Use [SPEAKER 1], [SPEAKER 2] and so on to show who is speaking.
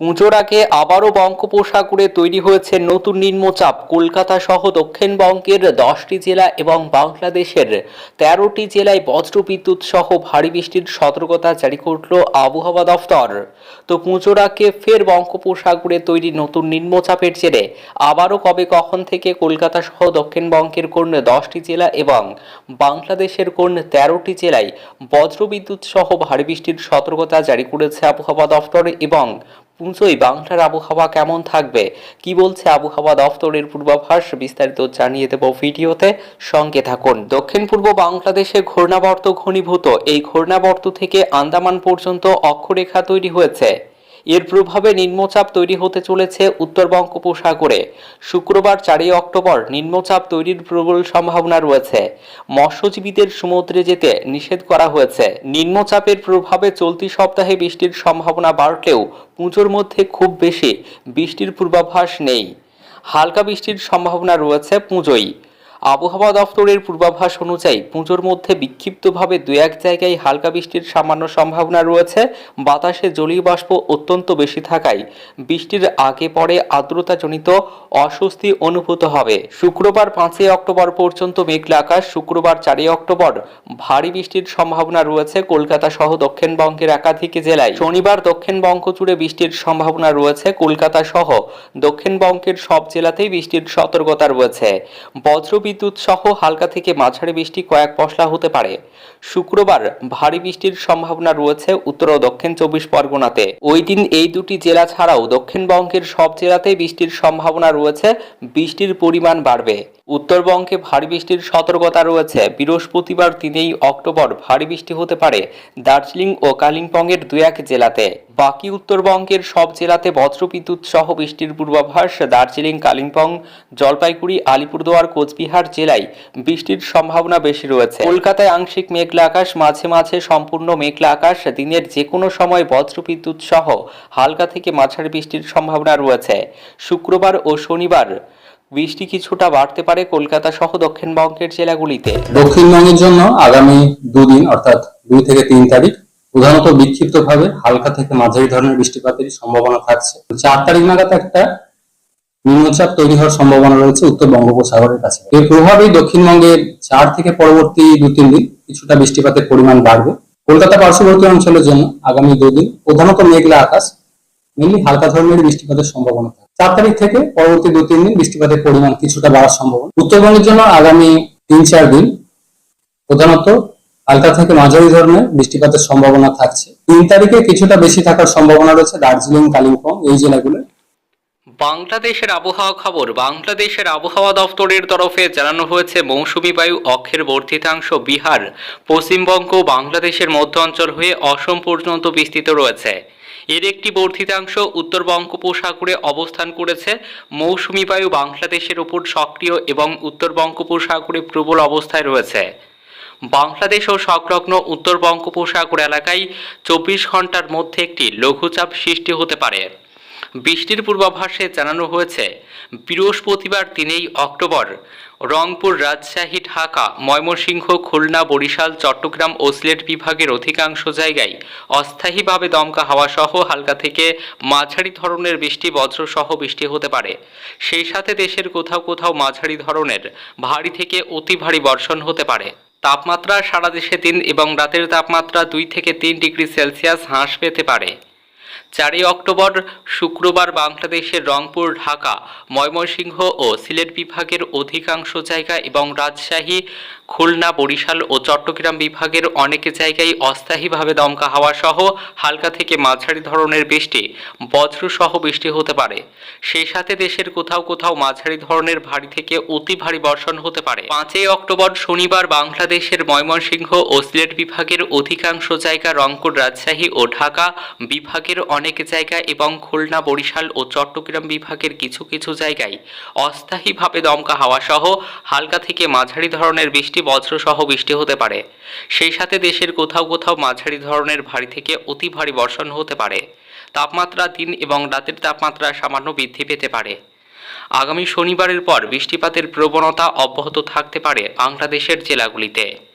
[SPEAKER 1] পুজোর আগে আবারও বঙ্গোপসাগরে তৈরি হয়েছে নতুন নিম্নচাপ। কলকাতা সহ দক্ষিণবঙ্গের দশটি জেলা এবং বাংলাদেশের তেরোটি জেলায় বজ্রবিদ্যুৎ সহ ভারী বৃষ্টির সতর্কতা জারি করল আবহাওয়া দফতর। তো পুজোর আগে ফের বঙ্গোপসাগরে তৈরি নতুন নিম্নচাপের জেরে আবারও কবে কখন থেকে কলকাতা সহ দক্ষিণবঙ্গের কোন দশটি জেলা এবং বাংলাদেশের কোন তেরোটি জেলায় বজ্রবিদ্যুৎ সহ ভারী বৃষ্টির সতর্কতা জারি করেছে আবহাওয়া দফতর এবং পুজোয় বাংলার আবহাওয়া কেমন থাকবে? কি বলছে আবহাওয়া দফতরের পূর্বাভাস? বিস্তারিত জানিয়ে দেব ভিডিওতে। সঙ্গে থাকুন। দক্ষিণ পূর্ব বাংলাদেশে ঘূর্ণাবর্ত ঘনীভূত। এই ঘূর্ণাবর্ত থেকে আন্দামান পর্যন্ত অক্ষরেখা তৈরি হয়েছে। এর প্রভাবে নিম্নচাপ তৈরি হতে চলেছে উত্তর বঙ্গোপসাগরে। শুক্রবার চারই অক্টোবর নিম্নচাপ তৈরির প্রবল সম্ভাবনা রয়েছে। মৎস্যজীবীদের সমুদ্রে যেতে নিষেধ করা হয়েছে। নিম্নচাপের প্রভাবে চলতি সপ্তাহে বৃষ্টির সম্ভাবনা বাড়লেও পুজোর মধ্যে খুব বেশি বৃষ্টির পূর্বাভাস নেই। হালকা বৃষ্টির সম্ভাবনা রয়েছে পুজোয়। আবহাওয়া দফতরের পূর্বাভাস অনুযায়ী পুজোর মধ্যে বিক্ষিপ্তভাবে দু এক জায়গায় হালকা বৃষ্টির সামান্য সম্ভাবনা রয়েছে। বাতাসে জলীয় বাষ্প অত্যন্ত বেশি থাকায় বৃষ্টির আগে পরে আর্দ্রতাজনিত অস্বস্তি অনুভূত হবে। শুক্রবার পাঁচই অক্টোবর পর্যন্ত মেঘলা আকাশ, শুক্রবার চারই অক্টোবর ভারী বৃষ্টির সম্ভাবনা রয়েছে কলকাতা সহ দক্ষিণবঙ্গের একাধিক জেলায়। শনিবার দক্ষিণবঙ্গ জুড়ে বৃষ্টির সম্ভাবনা রয়েছে কলকাতা সহ দক্ষিণবঙ্গের সব জেলাতেই বৃষ্টির সতর্কতা রয়েছে। বজ্রবিদ্যুৎ সহ হালকা থেকে মাঝারি বৃষ্টি কয়েক পশলা হতে পারে। শুক্রবার ভারী বৃষ্টির সম্ভাবনা রয়েছে উত্তর ও দক্ষিণ চব্বিশ পরগনাতে। ওই দিন এই দুটি জেলা ছাড়াও দক্ষিণবঙ্গের সব জেলাতেই বৃষ্টির সম্ভাবনা রয়েছে, বৃষ্টির পরিমাণ বাড়বে। উত্তরবঙ্গে ভারী বৃষ্টির সতর্কতা রয়েছে। বৃহস্পতিবার তিনই অক্টোবর ভারী বৃষ্টি হতে পারে দার্জিলিং ও কালিম্পংয়ের দু এক জেলাতে। বাকি উত্তরবঙ্গের সব জেলাতে বজ্রবিদ্যুৎ সহ বৃষ্টির পূর্বাভাস, দার্জিলিং, কালিম্পং, জলপাইগুড়ি, আলিপুরদুয়ার, কোচবিহার জেলায় বৃষ্টির সম্ভাবনা বেশি রয়েছে। কলকাতায় আংশিক মেঘলা আকাশ, মাঝে মাঝে সম্পূর্ণ মেঘলা আকাশ, দিনের যে কোনো সময় বজ্রবিদ্যুৎ সহ হালকা থেকে মাঝারি বৃষ্টির সম্ভাবনা রয়েছে। শুক্রবার ও শনিবার বৃষ্টি কিছুটা বাড়তে পারে কলকাতা সহ দক্ষিণবঙ্গের জেলাগুলিতে।
[SPEAKER 2] দক্ষিণবঙ্গের জন্য আগামী দুদিন, অর্থাৎ দুই থেকে তিন তারিখ প্রধানত বিক্ষিপ্তভাবে, হালকা থেকে মাঝারি ধরনের বৃষ্টিপাতের সম্ভাবনা থাকছে। চার তারিখ নাগাদ একটা নিম্নচাপ তৈরি হওয়ার সম্ভাবনা রয়েছে উত্তর বঙ্গোপসাগরের কাছে। এর প্রভাবেই দক্ষিণবঙ্গের চার থেকে পরবর্তী দু তিন দিন কিছুটা বৃষ্টিপাতের পরিমাণ বাড়বে। কলকাতা পার্শ্ববর্তী অঞ্চলের জন্য আগামী দুদিন প্রধানত মেঘলা আকাশ মেনলি হালকা ধরনের বৃষ্টিপাতের সম্ভাবনা থাকে চার তারিখ থেকে পরবর্তী দু তিন দিন বৃষ্টিপাতের পরিমাণ কিছুটা বাড়ার সম্ভাবনা। উত্তরবঙ্গের জন্য আগামী তিন চার দিন প্রধানত হালকা থেকে মাঝারি ধরনের বৃষ্টিপাতের সম্ভাবনা থাকছে। তিন তারিখে কিছুটা বেশি থাকার সম্ভাবনা রয়েছে দার্জিলিং, কালিম্পং এই জেলাগুলো।
[SPEAKER 1] বাংলাদেশের আবহাওয়া খবর, বাংলাদেশের আবহাওয়া দফতরের তরফে জানানো হয়েছে মৌসুমী বায়ু অক্ষের বর্ধিতাংশ বিহার, পশ্চিমবঙ্গ বাংলাদেশের মধ্য অঞ্চল হয়ে অসম পর্যন্ত বিস্তৃত রয়েছে। এর একটি বর্ধিতাংশ উত্তর বঙ্গোপসাগরে অবস্থান করেছে। মৌসুমী বায়ু বাংলাদেশের উপর সক্রিয় এবং উত্তর বঙ্গোপসাগরে প্রবল অবস্থায় রয়েছে। বাংলাদেশ ও সংলগ্ন উত্তর বঙ্গোপসাগর এলাকায় চব্বিশ ঘণ্টার মধ্যে একটি লঘুচাপ সৃষ্টি হতে পারে। বৃষ্টির পূর্বাভাসে জানানো হয়েছে, বৃহস্পতিবার তিনই অক্টোবর রংপুর, রাজশাহী, ঢাকা, ময়মনসিংহ, খুলনা, বরিশাল, চট্টগ্রাম ও সিলেট বিভাগের অধিকাংশ জায়গায় অস্থায়ীভাবে দমকা হাওয়া সহ হালকা থেকে মাঝারি ধরনের বৃষ্টি, বজ্রসহ বৃষ্টি হতে পারে। সেই সাথে দেশের কোথাও কোথাও মাঝারি ধরনের, ভারী থেকে অতি ভারী বর্ষণ হতে পারে। তাপমাত্রা সারা দেশে দিন এবং রাতের তাপমাত্রা দুই থেকে তিন ডিগ্রি সেলসিয়াস হ্রাস পেতে পারে। চারই অক্টোবর শুক্রবার বাংলাদেশের রংপুর, ঢাকা, ময়মনসিংহ ও সিলেট বিভাগের অধিকাংশ জায়গা এবং রাজশাহী, খুলনা, বরিশাল ও চট্টগ্রাম বিভাগের অনেক জায়গায় অস্থায়ীভাবে দমকা হাওয়া সহ হালকা থেকে মাঝারি ধরনের বৃষ্টি, বজ্রসহ বৃষ্টি হতে পারে। সেই সাথে দেশের কোথাও কোথাও মাঝারি ধরনের ভারী থেকে অতি ভারী বর্ষণ হতে পারে। পাঁচই অক্টোবর শনিবার বাংলাদেশের ময়মনসিংহ ও সিলেট বিভাগের অধিকাংশ জায়গা রংপুর, রাজশাহী ও ঢাকা বিভাগের অনেক জায়গা এবং খুলনা, বরিশাল ও চট্টগ্রাম বিভাগের কিছু কিছু জায়গায় অস্থায়ীভাবে দমকা হাওয়া সহ হালকা থেকে মাঝারি ধরনের বৃষ্টি বজ্রসহ বৃষ্টি হতে পারে। সেই সাথে দেশের কোথাও কোথাও মাঝারি ধরনের ভারী থেকে অতি ভারী বর্ষণ হতে পারে। তাপমাত্রা দিন এবং রাতের তাপমাত্রা সামান্য বৃদ্ধি পেতে পারে। আগামী শনিবারের পর বৃষ্টিপাতের প্রবণতা অব্যাহত থাকতে পারে বাংলাদেশের জেলাগুলিতে।